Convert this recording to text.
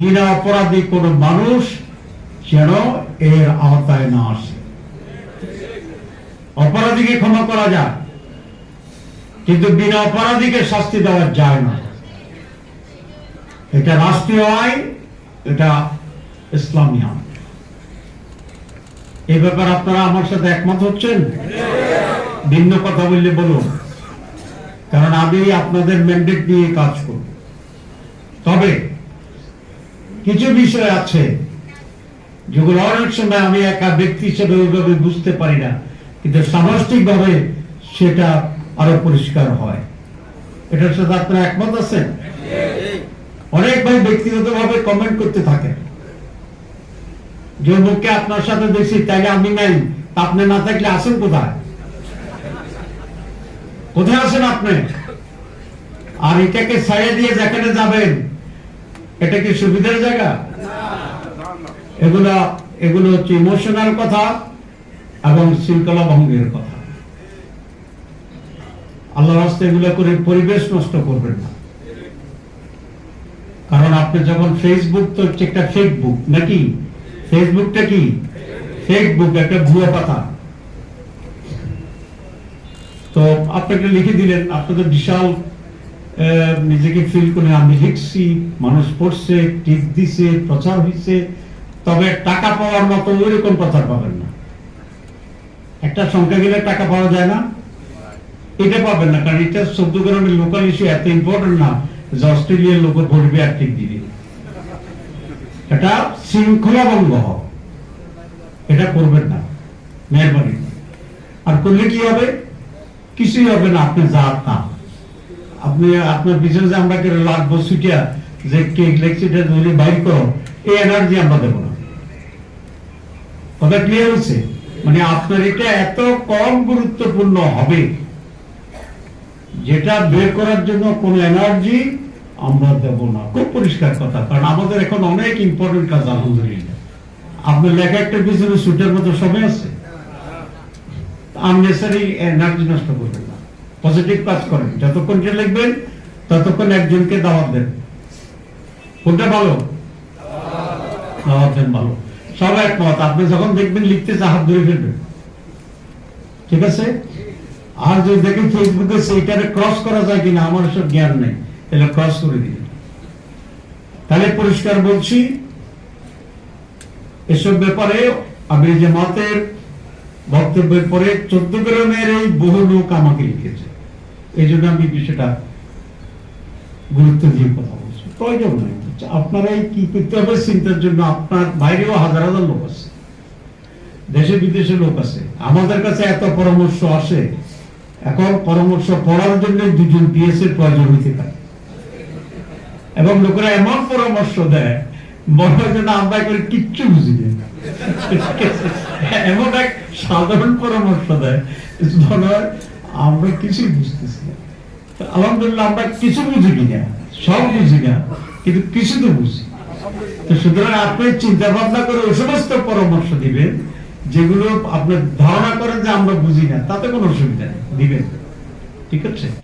বিনা অপরাধী কোন মানুষ যেন এর আওতায় না আসে। অপরাধীকে ক্ষমা করা যায়, কিন্তু বিনা অপরাধীকে শাস্তি দেওয়া যায় না। এটা রাষ্ট্রীয় আইন, এটা ইসলামী আইন। এই ব্যাপারে আপনারা আমার সাথে একমত হচ্ছেন? ভিন্ন কথা বললে বলুন। কারণ আমি আপনাদের ম্যান্ডেট নিয়ে কাজ করব। তবে কিছু বিষয় আছে। যেগুলো অনেক সময় আমি একা ব্যক্তি হিসেবে ওইভাবে বুঝতে পারি না। কিন্তু সামষ্টিক ভাবে সেটা আরও পরিষ্কার হয়। এটার সাথে আপনারা একমত আছেন? অনেক ভাই ব্যক্তিগত ভাবে কমেন্ট করতে থাকেন। যে মুখে আপনার সাথে দেখছি, তাইলে আমি নাই। আপনি না থাকলে আসেন কোথায়? কোথায় আছেন আপনি? আর এটাকে ছাড়িয়ে দিয়ে যেখানে যাবেন এটা কি সুবিধার জায়গা? এগুলো এগুলো হচ্ছে ইমোশনাল কথা এবং শৃঙ্খলা ভঙ্গের কথা। আল্লাহ রাস্তা এগুলো করে পরিবেশ নষ্ট করবেন না। কারণ আপনি যখন ফেসবুক তো হচ্ছে একটা ফেক বুক নাকি? ফেসবুকটা কি? ফেক বুক একটা ভুয়া পাতা। তো আপনি আপনাকে লিখে দিলেন, আপনি তো বিশাল নিজেকে ফিল করে আমি লিখছি মানুষ পড়ছে, টিপ দিছে, প্রচার হয়েছে তবে টাকা পাওয়ার মতো ওইরকম প্রচার পাবেন না। একটা সংখ্যা গেলে টাকা পাওয়া যায় না। এটা পাবেন না, কারণ এটা গ্রামের লোকাল ইস্যু এত ইম্পর্টেন্ট না। যে অস্ট্রেলিয়ার লোক ভরবে আর ঠিক দিবে। এটা শৃঙ্খলা ভঙ্গ এটা করবেন না, মেহরবানি। আর করলে কি হবে? কিছুই হবে না আপনি যা তা আপনি আপনার পিছনে যে আমরা লাগবো যে কেক বাইর করো, এই এনার্জি আমরা দেবো না। কথা ক্লিয়ার হচ্ছে মানে আপনার এটা এত কম গুরুত্বপূর্ণ হবে, যেটা বের করার জন্য কোন এনার্জি আমরা দেব না। খুব পরিষ্কার কথা, কারণ আমাদের এখন অনেক ইম্পর্টেন্ট কাজ, আলহামদুলিল্লাহ। আপনার লেখা একটা পিছনে সুটের মতো সময় আছে? আননেসারি এনার্জি নষ্ট করবেন পজিটিভ কাজ করেন। যতক্ষণ যে লিখবেন, ততক্ষণ একজনকে দাওয়াত দেন। কোনটা ভালো? দাওয়াত দেন ভালো। সব একমত। আপনি যখন দেখবেন লিখতে হাত ধরে ফেলবেন। ঠিক আছে? আর যদি দেখেন ফেসবুকে সেইটারে ক্রস করা যায় কিনা, আমার সব জ্ঞান নেই। তাহলে ক্রস করে দিন। তাহলে পরিষ্কার বলছি, এসব ব্যাপারে আমি যে মতের বক্তব্যের পরে চোদ্দ গ্রামের এই বহু লোক আমাকে লিখেছে। এই জন্য আমি বিষয়টা গুরুত্ব দিয়ে কথা বলছি। প্রয়োজন নাই। আপনারাই কি করতে হবে চিন্তার জন্য? আপনার বাইরেও হাজার হাজার লোক আছে। দেশে বিদেশে লোক আছে। আমাদের কাছে এত পরামর্শ আসে। এখন পরামর্শ পড়ার জন্য দুজন পিএস এর প্রয়োজন হইতে পারে। এবং লোকেরা এমন পরামর্শ দেয়, মনে হয় যেন আমরা কিচ্ছু বুঝি না। এমন সাধারণ পরামর্শ দেয় আমরা কিছুই বুঝতেছি না। আলহামদুলিল্লাহ, আমরা কিছু বুঝি কিনা, সব বুঝি না, কিন্তু কিছু তো বুঝি। তো সুতরাং আপনি চিন্তা ভাবনা করে ওই সমস্ত পরামর্শ দিবেন, যেগুলো আপনার ধারণা করেন যে আমরা বুঝি না, তাতে কোনো অসুবিধা নেই, দিবেন। ঠিক আছে?